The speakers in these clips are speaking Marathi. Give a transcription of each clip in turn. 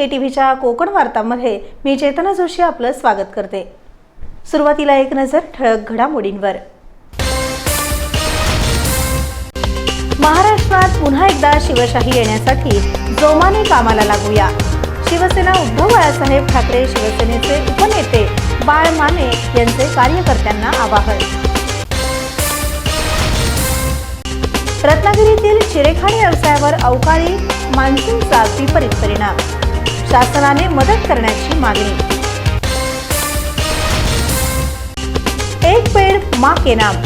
के टी व्हीच्या कोकण वार्तामध्ये मी चेतना जोशी आपलं स्वागत करते. सुरुवातीला एक नजर ठळक घडामोडींवर. महाराष्ट्रात पुन्हा एकदा शिवशाही येण्यासाठी जोमाने कामाला लागूया. शिवसेना उद्धव बाळासाहेब ठाकरे शिवसेनेचे उपनेते बाळ माने यांचे कार्यकर्त्यांना आवाहन. रत्नागिरीतील चिरेखाणी व्यवसायावर अवकाळी मान्सूनचा विपरीत परिणाम. शासनाने मदत करण्याची मागणी. एक पेड मा के नाम.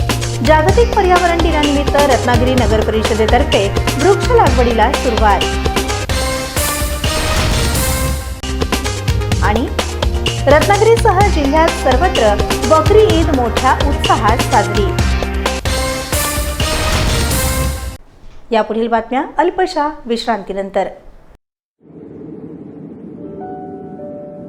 जागतिक पर्यावरण दिनानिमित्त रत्नागिरी नगर परिषदेतर्फे वृक्ष लागवडीला सुरुवात. आणि रत्नागिरीसह जिल्ह्यात सर्वत्र बकरी ईद मोठ्या उत्साहात साजरी. यापुढील बातम्या अल्पशा विश्रांतीनंतर.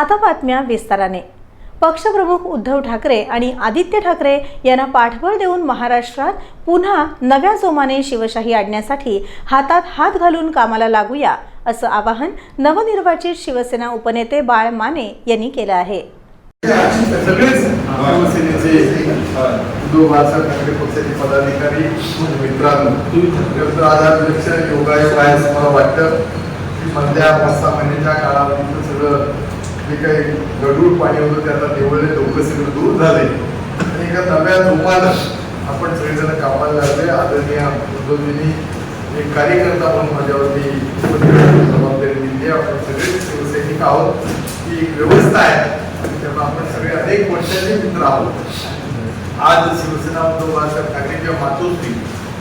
आता बातम्या विस्ताराने. पक्षप्रमुख उद्धव ठाकरे आणि आदित्य ठाकरे यांना पाठबळ देऊन महाराष्ट्रात पुन्हा नव्या जोमाने शिवशाही आणण्यासाठी हातात हात घालून कामाला लागूया असं आवाहन नवनिर्वाचित शिवसेना उपनेते बाळ माने यांनी केलं आहे. सगळेच शिवसेनेचे उद्धव बाळासाहेब ठाकरे पक्षाचे पदाधिकारी मित्रांनो व्यक्त योगायोग आहे असं मला वाटतं. की मधल्या पाच सहा महिन्याच्या काळामध्ये सगळं जे काही गडूळ पाणी होतं त्यांना निवडले तेवढे सगळं दूर झाले. आणि एका नव्या रूपानं आपण सगळेजण कामाला लागले. आदरणीय उद्धवजींनी एक कार्यकर्ता म्हणून माझ्यावरती जबाबदारी दिली. आहे. आपण सगळे शिवसैनिक आहोत. ही एक व्यवस्था आहे. त्यामुळे आपण सगळे अनेक वर्षाचे मित्र आहोत. आज शिवसेना उद्धव बाळासाहेब ठाकरेंच्या मातोश्री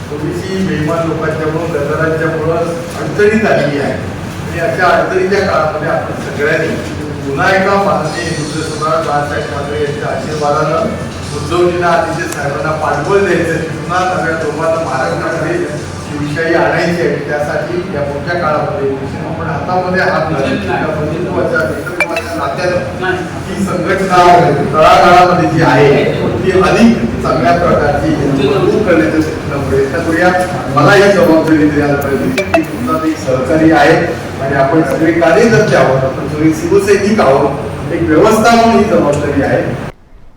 थोडीशी बेमान लोकांच्यामुळं गदारांच्यामुळं अडचणीत आलेली आहे. आणि अशा अडचणीच्या काळामध्ये आपण सगळ्यांनी पुन्हा एका माननीय हिंदू सम्राट बाळासाहेब ठाकरे यांच्या आशीर्वादानं उद्धवजींना आदित्य साहेबांना पाठबळ द्यायचं पुन्हा नव्या दोघांना महाराष्ट्राकडे शिवशाही आणायची आहे त्यासाठी या मोठ्या काळामध्ये आपण हातामध्ये हात घालून नात्यानं ही संघटना तळागाळामध्ये जी आहे ती अधिक चांगल्या प्रकारची मजबूत करण्याचा प्रयत्न करूया. मला ही जबाबदारी द्यायला पाहिजे की तुमचा एक सहकारी आहे. आणि आपण सगळे कार्यकर्ते आहोत आपण सगळे शिवसैनिक आहोत. एक व्यवस्था म्हणून ही जबाबदारी आहे.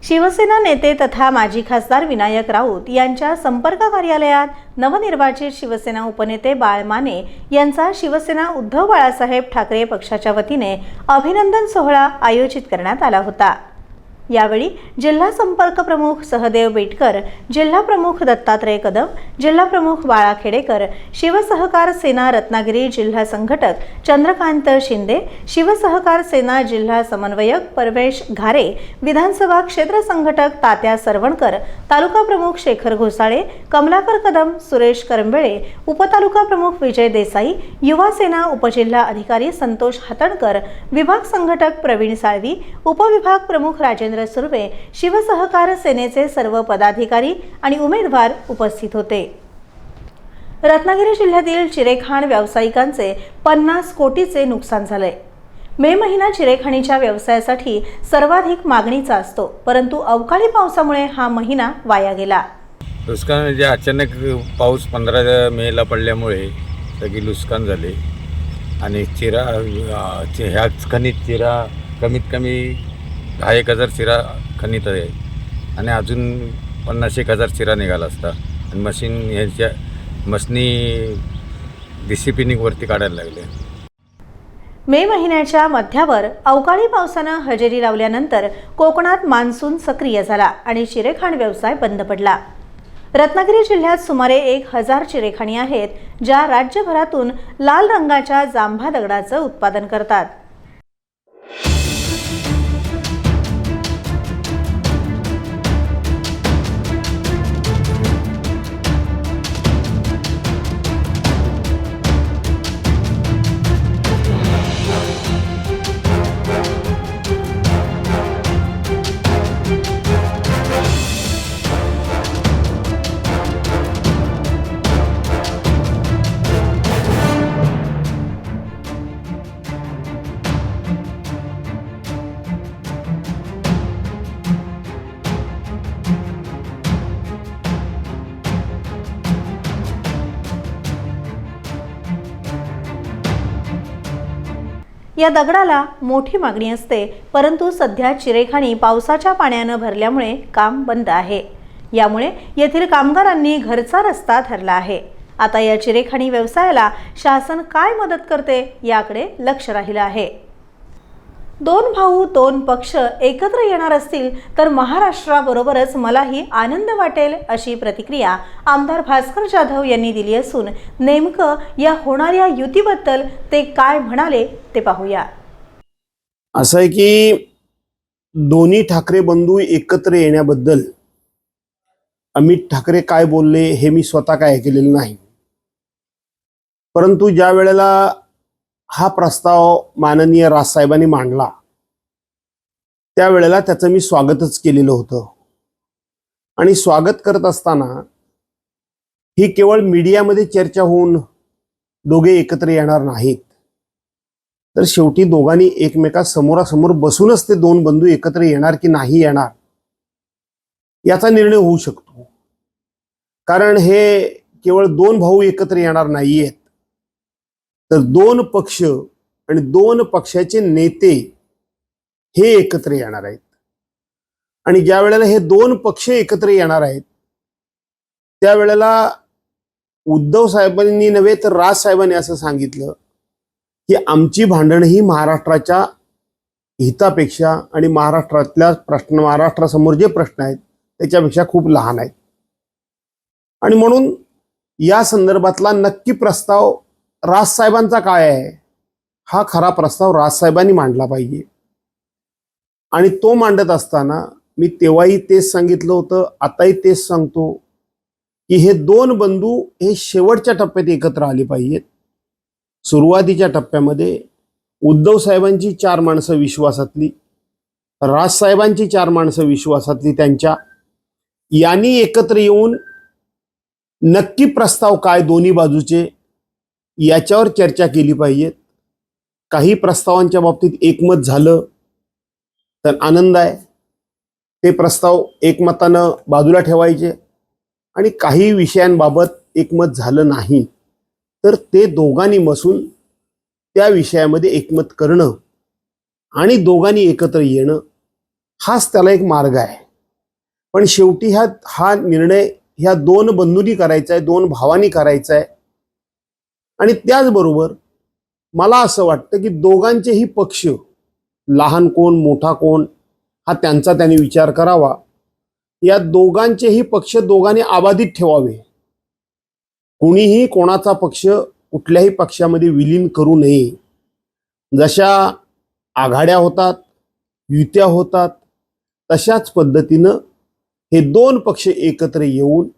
शिवसेना नेते तथा माजी खासदार विनायक राऊत यांच्या संपर्क कार्यालयात नवनिर्वाचित शिवसेना उपनेते बाळ माने यांचा शिवसेना उद्धव बाळासाहेब ठाकरे पक्षाच्या वतीने अभिनंदन सोहळा आयोजित करण्यात आला होता. यावेळी जिल्हा संपर्क प्रमुख सहदेव बेटकर जिल्हा प्रमुख दत्तात्रय कदम जिल्हा प्रमुख बाळा खेडेकर शिवसहकार सेना रत्नागिरी जिल्हा संघटक चंद्रकांत शिंदे शिवसहकार सेना जिल्हा समन्वयक परवेश घारे विधानसभा क्षेत्र संघटक तात्या सरवणकर तालुका प्रमुख शेखर घोसाळे कमलाकर कदम सुरेश करंबेळे उपतालुका प्रमुख विजय देसाई युवा सेना उपजिल्हा अधिकारी संतोष हातणकर विभाग संघटक प्रवीण साळवी उपविभाग प्रमुख राजेंद्र सुर्वे शिवसहकार सेनेचे सर्व पदाधिकारी आणि उमेदवार उपस्थित होते. रत्नागिरी जिल्ह्यातील चिरेखाण व्यावसायिकांचे पन्नास कोटीचे नुकसान झाले. मे महिना चिरेखाणीच्या व्यवसायासाठी सर्वाधिक मागणीचा असतो परंतु अवकाळी पावसामुळे हा महिना वाया गेला. नुकसान म्हणजे अचानक पाऊस पंधरा मेला पडल्यामुळे सगळी नुकसान झाले. आणि चिरा ह्याच खनिज चिरा कमीत कमी दहा एक हजार शिरा खनित आहे. आणि अजून पन्नास एक हजार शिरा निघाला असता. आणि मशीन ह्यांच्या मशनी डिसिप्लिनिंगवरती काढायला लागले. मे महिन्याच्या मध्यावर अवकाळी पावसानं हजेरी लावल्यानंतर कोकणात मान्सून सक्रिय झाला आणि चिरेखाण व्यवसाय बंद पडला. रत्नागिरी जिल्ह्यात सुमारे एक हजार चिरेखाणी आहेत ज्या राज्यभरातून लाल रंगाच्या जांभा दगडाचं उत्पादन करतात. या दगडाला मोठी मागणी असते परंतु सध्या चिरेखाणी पावसाच्या पाण्यानं भरल्यामुळे काम बंद आहे. यामुळे येथील कामगारांनी घरचा रस्ता ठरला आहे. आता या चिरेखाणी व्यवसायाला शासन काय मदत करते याकडे लक्ष राहिलं आहे. दोन भाऊ दोन पक्ष एकत्र येणार असतील तर महाराष्ट्राबरोबरच मलाही आनंद वाटेल अशी प्रतिक्रिया आमदार भास्कर जाधव यांनी दिली असून नेमकं या होणाऱ्या युतीबद्दल ते काय म्हणाले ते पाहूया. असं आहे की दोन्ही ठाकरे बंधू एकत्र येण्याबद्दल अमित ठाकरे काय बोलले हे मी स्वतः काय केलेलं नाही. परंतु ज्या वेळेला हा प्रस्ताव माननीय राजसाहेबांनी मांडला. त्यावेळेला त्याचं मी स्वागतच केलेलं होतं. आणि स्वागत करत असताना ही केवळ मीडियामध्ये चर्चा होऊन दोघे एकत्र येणार नाहीत. तर शेवटी दोघांनी एकमेका समोरासमोर बसूनच ते दोन बंधू एकत्र येणार की नाही येणार याचा निर्णय होऊ शकतो. कारण हे केवळ दोन भाऊ एकत्र येणार नाहीयेत. तर दोन पक्ष आणि दोन पक्षाचे नेते हे एकत्र येणार आहेत. आणि ज्या वेळेला हे दोन पक्ष एकत्र येणार आहेत त्यावेळेला उद्धव साहेबांनी नव्हे तर राज साहेबांनी असं सांगितलं की आमची भांडणं ही महाराष्ट्राच्या हितापेक्षा आणि महाराष्ट्रातल्या प्रश्न महाराष्ट्रासमोर जे प्रश्न आहेत त्याच्यापेक्षा खूप लहान आहेत. आणि म्हणून या संदर्भातला नक्की प्रस्ताव राजसाहेबांचा काय आहे? हा खरा प्रस्ताव राजसाहेबांनी मांडला पाहिजे. आणि तो मांडत असताना मी तेव्हाही तेच सांगितलं होतं आताही तेच सांगतो की हे दोन बंधू हे शेवटच्या टप्प्यात एकत्र आले पाहिजेत. सुरुवातीच्या टप्प्यामध्ये उद्धव साहेबांची चार माणसं विश्वासातली राजसाहेबांची चार माणसं विश्वासातली त्यांच्या. यांनी एकत्र येऊन नक्की प्रस्ताव काय दोन्ही बाजूचे याच्यावर चर्चा केली पाहिजेत काही प्रस्तावांच्या बाबतीत एकमत झालं तर आनंद आहे. ते प्रस्ताव एकमतानं बाजूला ठेवायचे आणि काही विषयांबाबत एकमत झालं नाही. तर ते दोघांनी बसून त्या विषयामध्ये एकमत करणं आणि दोघांनी एकत्र येणं हाच त्याला एक मार्ग आहे. पण शेवटी ह्या हा निर्णय ह्या दोन बंधूंनी करायचा आहे दोन भावांनी करायचा आहे. आणि त्याचबरोबर मला असं वाटतं की दोघांचेही पक्ष लहान कोण मोठा कोण हा त्यांचा त्यांनी विचार करावा. या दोघांचेही पक्ष दोघांनी आबाधित ठेवावे. कुणीही कोणाचा पक्ष कुठल्याही पक्षामध्ये विलीन करू नये. जशा आघाड्या होतात युत्या होतात तशाच पद्धतीनं हे दोन पक्ष एकत्र येऊन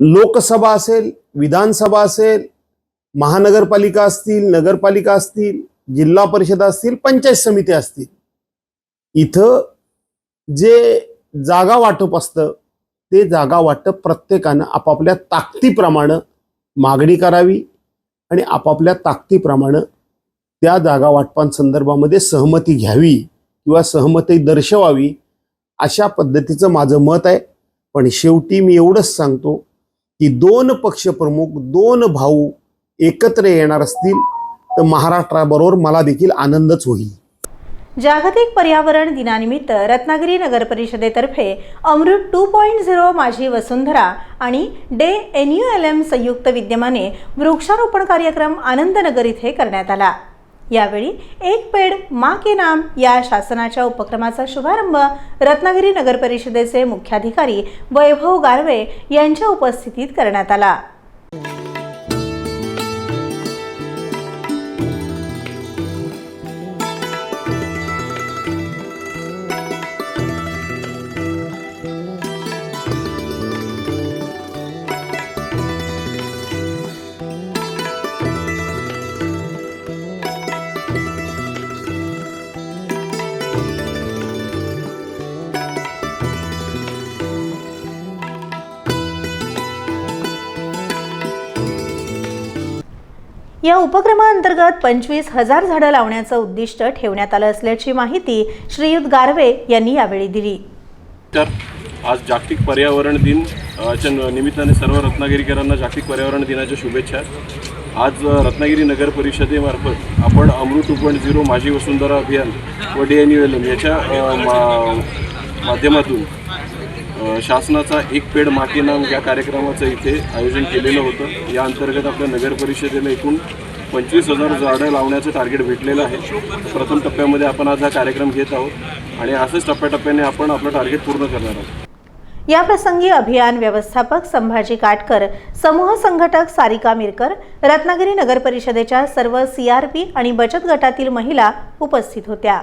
लोकसभा असेल विधानसभा असेल महानगरपालिका असतील नगरपालिका असतील जिल्हा परिषद असतील पंचायत समिती असतील. इथं जे जागा वाटप असतं ते जागा वाटप प्रत्येकानं आपापल्या ताकदीप्रमाणे मागणी करावी आणि आपापल्या ताकदीप्रमाणे त्या जागा वाटपांसंदर्भामध्ये सहमती घ्यावी किंवा सहमती दर्शवावी अशा पद्धतीचं माझं मत आहे. पण शेवटी मी एवढंच सांगतो की दोन पक्षप्रमुख दोन भाऊ एकत्र येणार असतील तर महाराष्ट्राबरोबर मला देखील आनंदच होईल. जागतिक पर्यावरण दिनानिमित्त रत्नागिरी नगर परिषदेतर्फे Amrut two point zero Majhi Vasundhara आणि DAY N U L M संयुक्त विद्यमाने वृक्षारोपण कार्यक्रम आनंदनगर इथे करण्यात आला. यावेळी एक पेड मा के नाम या शासनाच्या उपक्रमाचा शुभारंभ रत्नागिरी नगर परिषदेचे मुख्याधिकारी वैभव गारवे यांच्या उपस्थितीत करण्यात आला. या उपक्रमाअंतर्गत पंचवीस हजार झाडं लावण्याचं उद्दिष्ट ठेवण्यात आलं असल्याची माहिती श्रीयुत गारवे यांनी यावेळी दिली. तर आज जागतिक पर्यावरण दिन च्या निमित्ताने सर्व रत्नागिरीकरांना जागतिक पर्यावरण दिनाच्या शुभेच्छा. आज रत्नागिरी नगर परिषदेमार्फत आपण अमृत two point zero Majhi Vasundhara अभियान व D N U L M याच्या मा- माध्यमातून शासनाचा एक पेड माती नाम या कार्यक्रमाचं इथे आयोजन केलेलं होतं. या अंतर्गत आपल्या नगर परिषदेला एकूण पंचवीस हजार झाडं लावण्याचं टार्गेट भेटलेलं आहे. प्रथम टप्प्यामध्ये आपण आज हा कार्यक्रम घेत आहोत आणि असंच टप्प्याटप्प्याने आपण आपलं टार्गेट पूर्ण करणार आहोत. या प्रसंगी अभियान व्यवस्थापक संभाजी काटकर समूह संघटक सारिका मिरकर रत्नागिरी नगर परिषदेच्या सर्व सीआरपी आणि बचत गटातील महिला उपस्थित होत्या.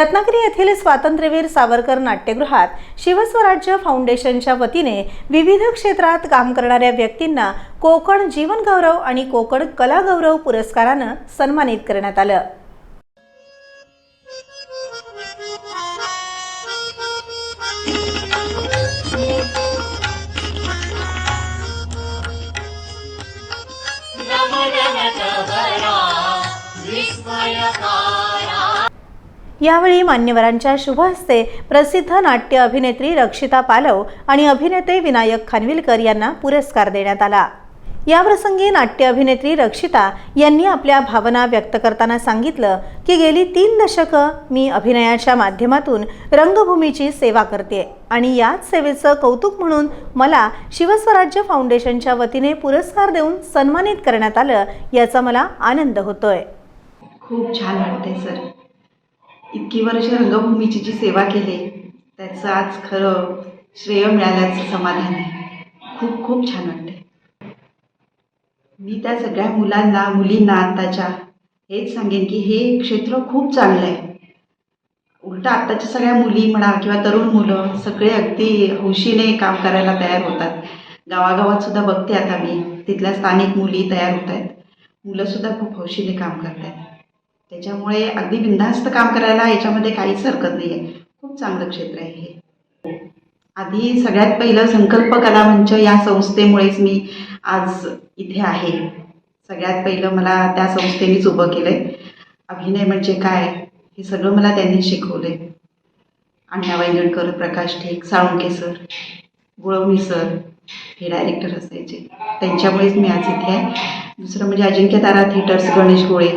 रत्नागिरी येथील स्वातंत्र्यवीर सावरकर नाट्यगृहात शिवस्वराज्य फाउंडेशनच्या वतीने विविध क्षेत्रात काम करणाऱ्या व्यक्तींना कोकण जीवनगौरव आणि कोकण कलागौरव पुरस्कारानं सन्मानित करण्यात आलं. यावेळी मान्यवरांच्या शुभ हस्ते प्रसिद्ध नाट्य अभिनेत्री रक्षिता पालव आणि अभिनेते विनायक खानविलकर यांना पुरस्कार देण्यात आला. याप्रसंगी नाट्य अभिनेत्री रक्षिता यांनी आपल्या भावना व्यक्त करताना सांगितलं की गेली तीन दशकं मी अभिनयाच्या माध्यमातून रंगभूमीची सेवा करते आणि याच सेवेचं कौतुक म्हणून मला शिवस्वराज्य फाउंडेशनच्या वतीने पुरस्कार देऊन सन्मानित करण्यात आलं याचा मला आनंद होतोय. खूप छान वाटतंय सर. इतकी वर्ष रंगभूमीची जी सेवा केली त्याचं आज खरं श्रेय मिळाल्याचं समाधान आहे. खूप खूप छान वाटते मी त्या सगळ्या मुलांना मुलींना आत्ताच्या हेच सांगेन की हे क्षेत्र खूप चांगलं आहे. उलट आत्ताच्या सगळ्या मुली म्हणा किंवा तरुण मुलं सगळे अगदी हौशीने काम करायला तयार होतात. गावागावात सुद्धा बघते आता मी तिथल्या स्थानिक मुली तयार होत आहेत. मुलंसुद्धा खूप हौशीने काम करत आहेत. त्याच्यामुळे अगदी बिनधास्त काम करायला याच्यामध्ये काहीच हरकत नाही आहे खूप चांगलं क्षेत्र आहे हे. आधी सगळ्यात पहिलं संकल्प कला मंच या संस्थेमुळेच मी आज इथे आहे. सगळ्यात पहिलं मला त्या संस्थेनेच उभं केलं आहे अभिनय म्हणजे काय हे सगळं मला त्यांनी शिकवलं आहे अण्णा वैंगणकर प्रकाश ठेक साळुंके सर गुळवणी सर हे डायरेक्टर असायचे. त्यांच्यामुळेच मी आज इथे आहे. दुसरं म्हणजे अजिंक्य तारा थिएटर्स गणेश गोळे.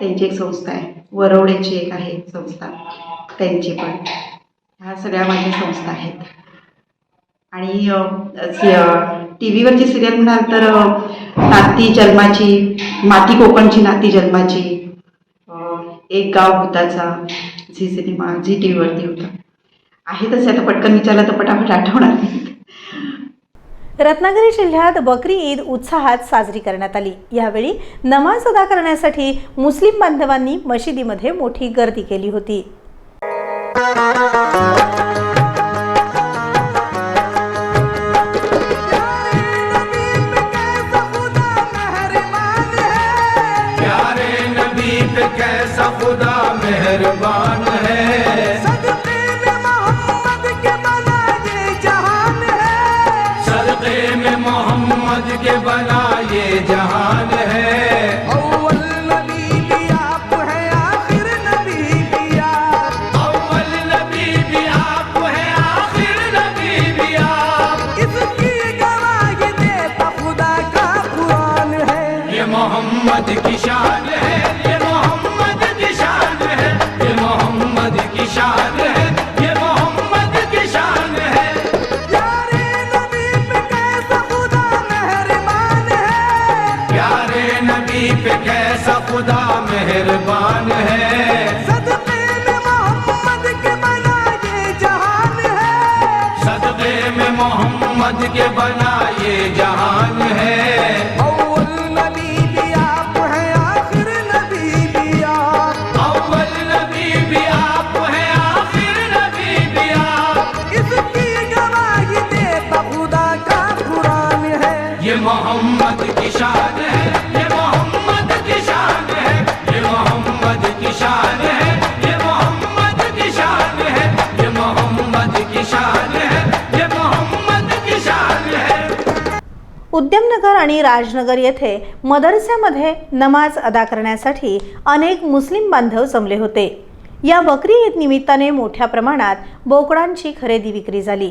त्यांची एक संस्था आहे. वरवड्याची एक आहे संस्था. त्यांची पण. ह्या सगळ्या माझ्या संस्था आहेत. आणि टी व्हीवरची सिरियल म्हणाल तर नाती जन्माची माती कोकणची नाती जन्माची एक गाव भूताचा झी सिनेमा झी टी व्हीवरती होता. आहे तसे आता पटकन विचारलं तर पटापट आठवणार. नाही रत्नागिरी जिल्ह्यात बकरी ईद उत्साहात साजरी करण्यात आली. यावेळी नमाज अदा करण्यासाठी मुस्लिम बांधवांनी मशिदीमध्ये मोठी गर्दी केली होती. कैसा खुदा मेहरबान। खुद के बना ये जहान है। ठिकाणी राजनगर येथे मदरस्यामध्ये नमाज अदा करण्यासाठी अनेक मुस्लिम बांधव जमले होते. या बकरी ईद निमित्ताने मोठ्या प्रमाणात बोकडांची खरेदी विक्री झाली.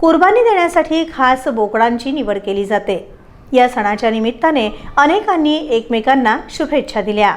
कुर्बानी देण्यासाठी खास बोकडांची निवड केली जाते. या सणाच्या निमित्ताने अनेकांनी एकमेकांना शुभेच्छा दिल्या.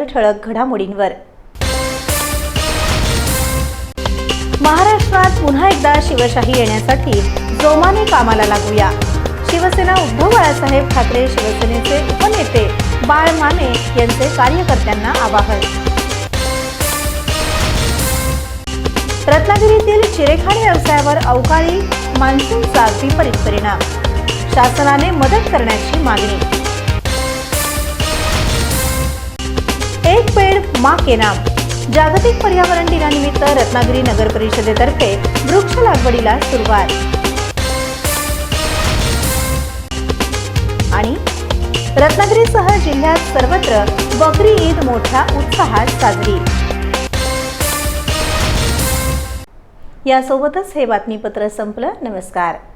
नंतर ठळक घडामोडींवर. महाराष्ट्रात पुन्हा एकदा शिवशाही येण्यासाठी जोमाने कामाला लागूया. शिवसेना उद्धव बाळासाहेब ठाकरे शिवसेनेचे उपनेते बाळ माने यांचे कार्यकर्त्यांना आवाहन. रत्नागिरीतील चिरेखाडी व्यवसायावर अवकाळी मान्सूनचा विपरीत परिणाम. शासनाने मदत करण्याची मागणी. एक पेड मा के नाम. जागतिक पर्यावरण दिनानिमित्त रत्नागिरी नगर परिषदेतर्फे वृक्ष लागवडीला सुरुवात. आणि रत्नागिरीसह जिल्ह्यात सर्वत्र बकरी ईद मोठ्या उत्साहात साजरी. यासोबतच हे बातमीपत्र संपलं. नमस्कार.